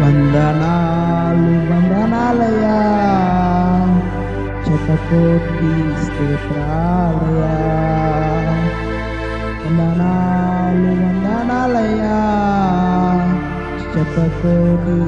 వందనాలు వందనాలయా శతకోటి స్తోత్రాలయా వందనాలు వందనాలయా శతకోటి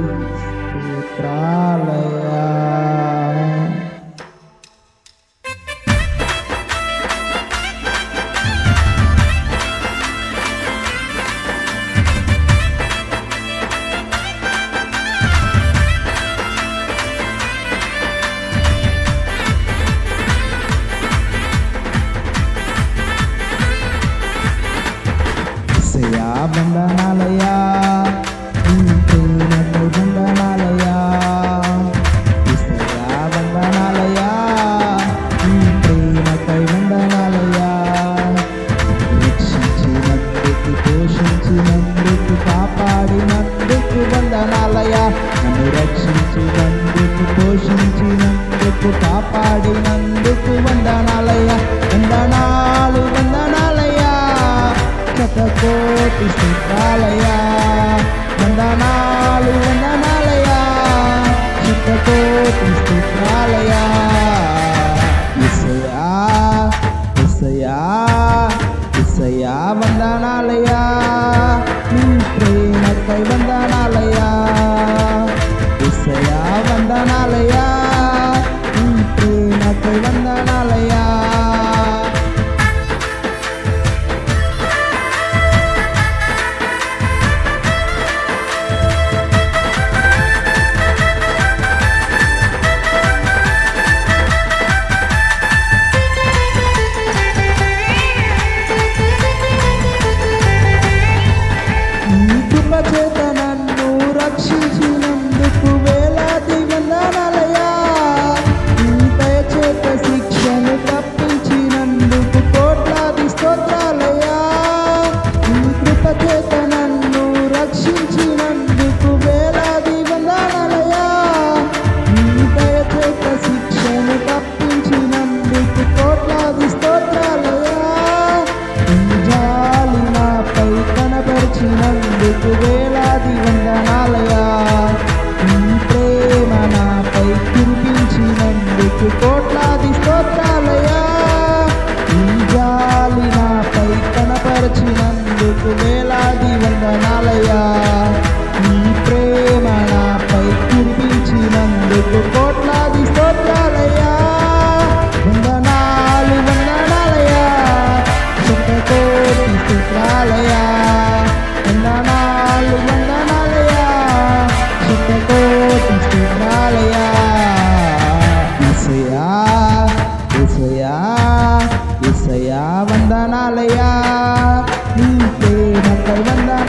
problem, man. స్థుతాలయ ఇసయా ఇసయా ఇసయా వందనాలయా ya, ni te na kalbanda.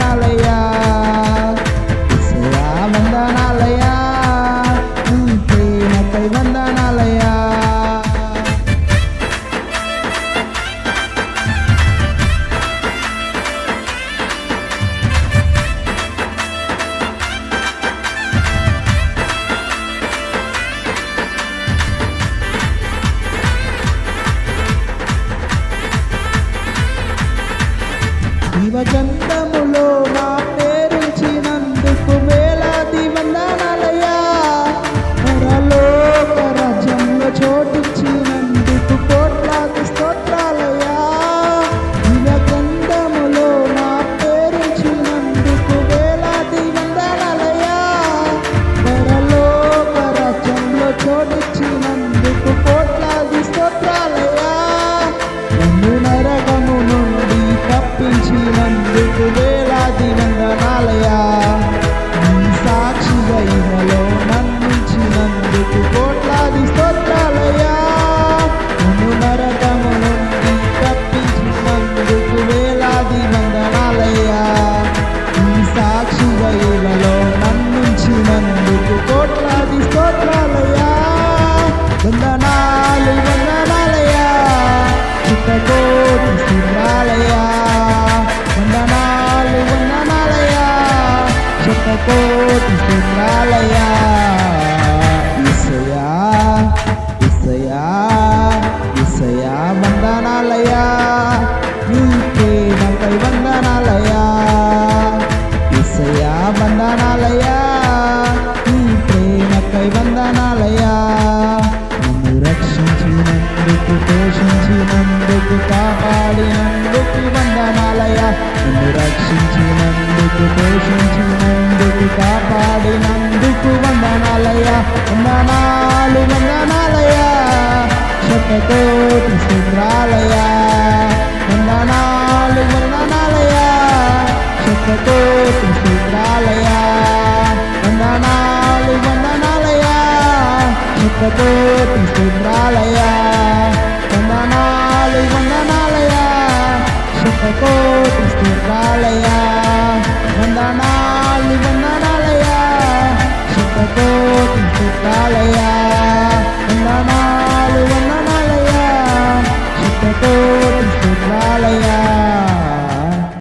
وجنة స్తోత్రాలయ్యా వందనాలు వందనాలయ్యా. శతకోటి స్తోత్రాలయ్యా పోషించినందుకు కాపాడినందుకు వందనాలయ్యా వందనాలు వందనాలయ్యా. శతకోటి స్తోత్రాలయ్యా వందనాలు వందనాలయ్యా. శతకోటి స్తోత్రాలయ్యా వందనాలు వందనాలయ్యా. శతకోటి స్తోత్రాలయ్యా వందనాలు వందనాలయ్యా. శతకోటి స్తోత్రాలయ్యా. వందనాలు వందనాలు.